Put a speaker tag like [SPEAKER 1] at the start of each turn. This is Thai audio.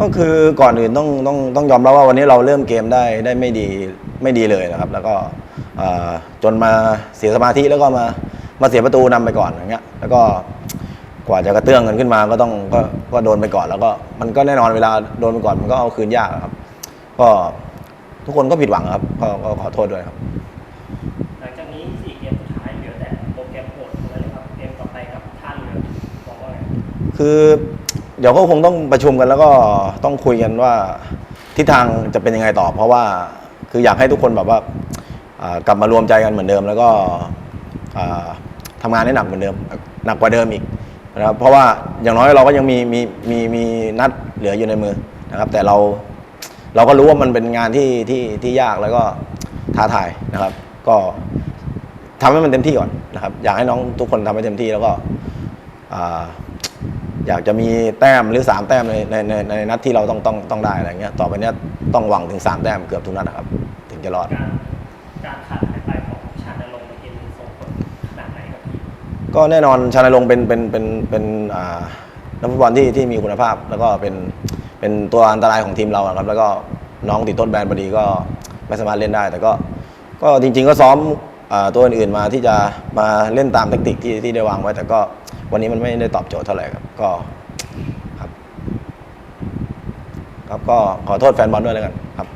[SPEAKER 1] ก็คือก่อนอื่นต้องต้องต้องยอมรับว่าวันนี้เราเริ่มเกมได้ได้ไม่ดีไม่ดีเลยนะครับ แล้วก็เอ่อจนมาเสียสมาธิแล้วก็มามาเสียประตูนำไปก่อนอย่างเงี้ยแล้วก็กว่าจะกระเตื้องกันขึ้นมาก็ต้องก็ก็โดนไปก่อน แล้วก็มันก็แน่นอนเวลาโดนไปก่อนมันก็เอาคืนยากครับ ก็ทุกคนก็ผิดหวังครับก็ก็ขอโทษด้วยครับ
[SPEAKER 2] หลังจากนี้สี่เกมสุดท้ายเหลือแต่โปรแกรมโหดเท่านั้นเลยครับเกมต่อไปกับท่าเรือบอกว่าไง
[SPEAKER 1] คือ เดี๋ยวก็คงต้องประชุมกันแล้วก็ต้องคุยกันว่าทิศทางจะเป็นยังไงต่อ เพราะว่าคืออยากให้ทุกคนแบบว่าอ่ากลับมารวมใจกันเหมือนเดิม แล้วก็อ่าทำงานให้หนักเหมือนเดิม หนักกว่าเดิมอีกนะครับเพราะว่าอย่างน้อยเราก็ยังมีมีมีมีนัดเหลืออยู่ในมือนะครับ แต่เราเราก็รู้ว่ามันเป็นงานที่ที่ที่ยากแล้วก็ท้าทายนะครับ ก็ทำให้มันเต็มที่ก่อนนะครับ อยากให้น้องทุกคนทำให้เต็มที่แล้วก็อ่า อยากจะมีแต้มหรือสามแต้มในในในในนัดที่เราต้องต้องต้องได้อะไรเงี้ยต่อไปเนี้ยต้องหวังถึงสามแต้มเกือบทุกนัดนะครับ ถึงจะรอด
[SPEAKER 2] การการขาดหายไปของชาญนรงค์ในเกมนี้ส่งผลขนาดไหนกับทีม
[SPEAKER 1] ก็แน่นอนชาญรงค์เป็นเป็นเป็นเป็นอ่านักฟุตบอลที่ที่มีคุณภาพ แล้วก็เป็นเป็นตัวอันตรายของทีมเราอะครับ แล้วก็น้องติดต้นแบนพอดีก็ไม่สามารถเล่นได้ แต่ก็ก็จริง ๆ ก็ซ้อมอ่าตัวอื่นๆมาที่จะมาเล่นตามแทคติกที่ที่ได้วางไว้แต่ก็ วันนี้มันไม่ได้ตอบโจทย์เท่าไหร่ครับ ก็ครับ ครับก็ขอโทษแฟนบอลด้วยแล้วกันครับ